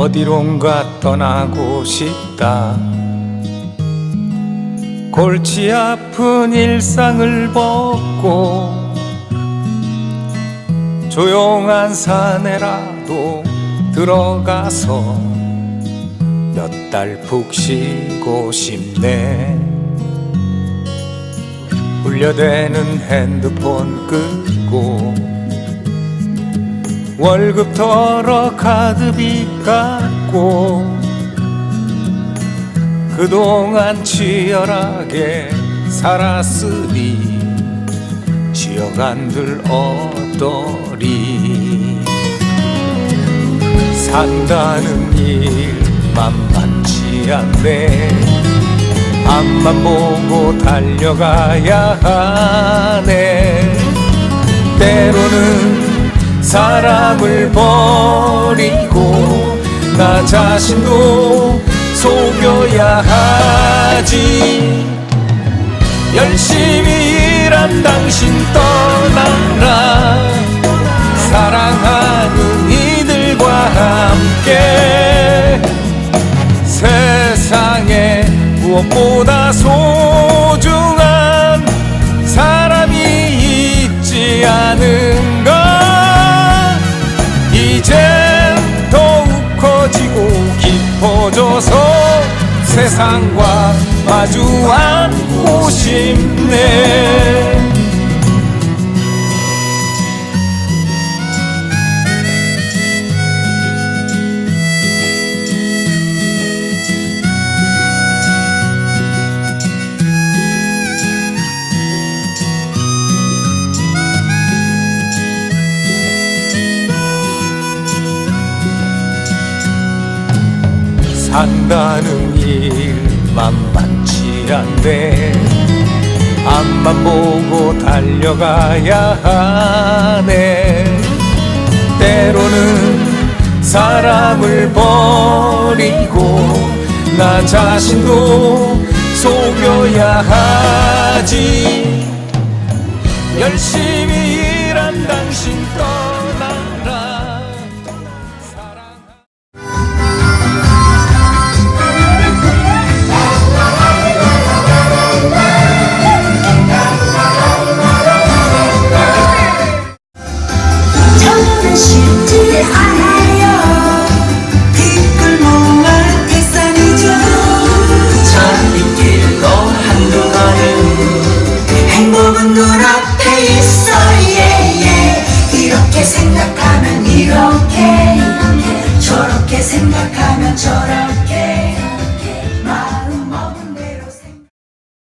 어디론가 떠나고 싶다. 골치 아픈 일상을 벗고 조용한 산에라도 들어가서 몇 달 푹 쉬고 싶네. 울려대는 핸드폰 끄고 월급 털어 카드비 깎고 그동안 치열하게 살았으니 쉬어간들 어떠리? 산다는 일 만만치 않네. 앞만 보고 달려가야 하네. 때로는 사람을 버리고 나 자신도 속여야 하지. 열심히 일한 당신 떠나라. 사랑하는 이들과 함께. 세상에 무엇보다 소 이젠 더욱 커지고 깊어져서 세상과 마주 앉고 싶네 산다는 일 만만치 않네. 앞만 보고 달려가야 하네. 때로는 사람을 버리고 나 자신도 속여야 하지. 열심히 일한 당신 떠 눈앞에 있어 yeah, yeah. 이렇게 생각하면 이렇게